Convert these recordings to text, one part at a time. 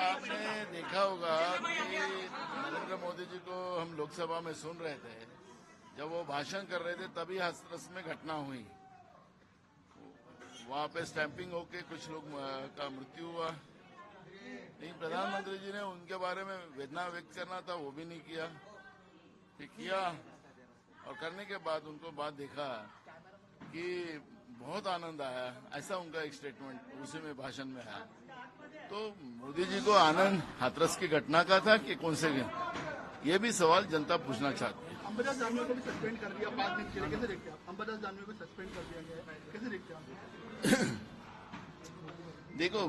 आपने देखा होगा कि नरेंद्र मोदी जी को हम लोकसभा में सुन रहे थे। जब वो भाषण कर रहे थे, तभी हाथरस में घटना हुई। वहाँ पे स्टैंपिंग होके कुछ लोग का मृत्यु हुआ। लेकिन प्रधानमंत्री जी ने उनके बारे में वेदना व्यक्त करना था, वो भी नहीं किया। किया और करने के बाद उनको बात देखा कि बहुत आनंद आया। ऐसा उनका एक स्टेटमेंट उसी में भाषण में आया तो मोदी जी को आनंद हाथरस की घटना का था कि कौन से ये भी सवाल जनता पूछना चाहती है। अंबादास को भी सस्पेंड कर दिया पाँच दिन के लिए। कैसे देखते हैं अंबादास को सस्पेंड कर दिया गया कैसे देखते हैं देखो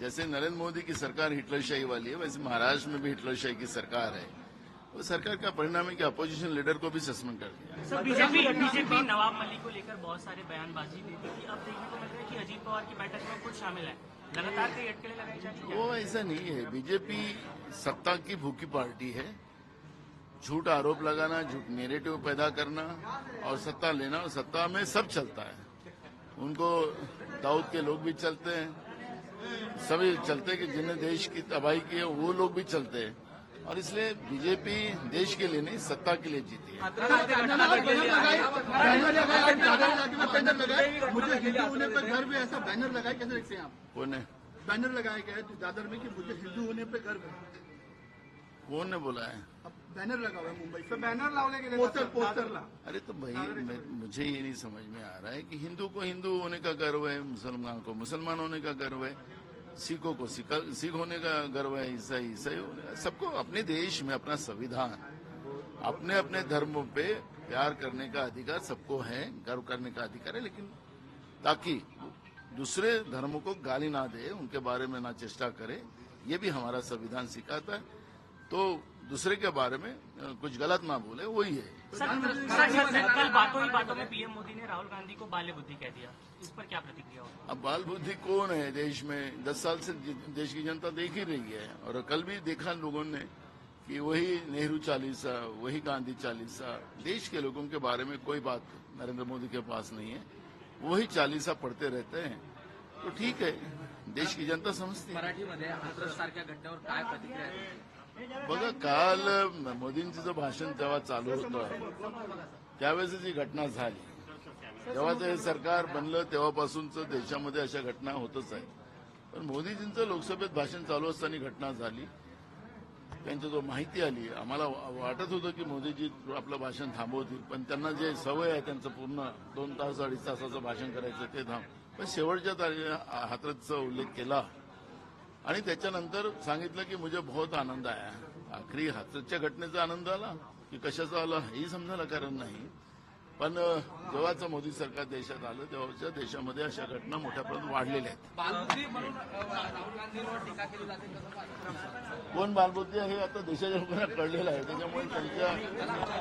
जैसे नरेंद्र मोदी की सरकार हिटलरशाही वाली है वैसे महाराष्ट्र में भी हिटलरशाही की सरकार है। वो सरकार का परिणाम है कि अपोजिशन लीडर को भी सस्पेंड कर दिया। Sir BJP BJP Nawab Malik को लेकर बहुत सारे बयानबाजी देती थी अब देखने को मिल रहा है कि अजीत पवार की बैठक में कुछ शामिल है। लगातार कई अटकलें लगाई जा रही वो ऐसा नहीं है। बीजेपी सत्ता की भूखी पार्टी है। झूठ आरोप लगाना झूठ नेरेटिव पैदा करना और सत्ता लेना और सत्ता में सब चलता है। उनको दाऊद के लोग भी चलते हैं। सभी चलते हैं कि जिन्हें देश की तबाही की है वो लोग भी चलते हैं। और इसलिए बीजेपी देश के लिए नहीं सत्ता के लिए जीती है बैनर में बैनर मुझे हिंदू होने पर गर्व है ऐसा बैनर लगाए कैसे देखते हैं आप कौन है बैनर दादर में कि मुझे हिंदू होने पर गर्व है कौन ने बोला है अब बैनर लगा हुआ है मुंबई से बॅनर लावले गेले पोस्टर पोस्टर अरे तो भाई मुझे ये नहीं समझ में आ रहा है कि हिंदू को हिंदू होने का गर्व है मुसलमान को मुसलमान होने का गर्व है सिखों को सिख होने का गर्व है ईसाई ईसाई होने का। सबको अपने देश में अपना संविधान, अपने अपने धर्मों पे प्यार करने का अधिकार सबको है, गर्व करने का अधिकार है, लेकिन ताकि दूसरे धर्मों को गाली ना दे, उनके बारे में ना चेष्टा करे, ये भी हमारा संविधान सिखाता है। तो दूसरे के बारे में कुछ गलत ना बोले वही है। कल बातों ही बातों में पीएम मोदी ने राहुल गांधी को बाल्य बुद्धि कह दिया। इस पर क्या प्रतिक्रिया होगी? अब बाल बुद्धि कौन है देश में? दस साल से देश की जनता देख ही रही है। और कल भी देखा लोगों ने कि वही नेहरू चालीसा वही गांधी चालीसा देश के लोगों के बारे में कोई बात नरेंद्र मोदी के पास नहीं है। वही चालीसा पढ़ते रहते हैं। तो ठीक है देश की जनता समजती है। मराठीमध्ये हाथरस सारख्या घटनेवर काय प्रतिक्रिया आहे? बघा काल मोदींचं जे भाषण तेव्हा चालू होतं त्यावेळेस जी घटना झाली. जेव्हा हे सरकार बनलं तेव्हापासूनच देशामध्ये अशा घटना होतच आहे पण मोदीजींचं लोकसभेत भाषण चालू असताना घटना झाली. त्यांची जो माहिती आली आम्हाला वाटत होतं की मोदीजी आपलं भाषण थांबवतील पण त्यांना जे सवय आहे त्यांचं पूर्ण दोन तास अडीच तासाचं भाषण करायचं ते थांब. पण शेवटच्या तारी हातरचा उल्लेख केला. आणि त्याच्यानंतर सांगितलं की मुझे बहुत आनंद आया आखरी हातच्या घटनेचा आनंद आला की कशाचा आला हेही समजायला कारण नाही. पण जेव्हाचं मोदी सरकार देशात आलं तेव्हाच्या देशामध्ये अशा घटना मोठ्या प्रमाणात वाढलेल्या आहेत? कोण बालबुद्धी आहे हे आता देशाच्या लोकांना कळलेलं आहे. त्याच्यामुळे त्यांच्या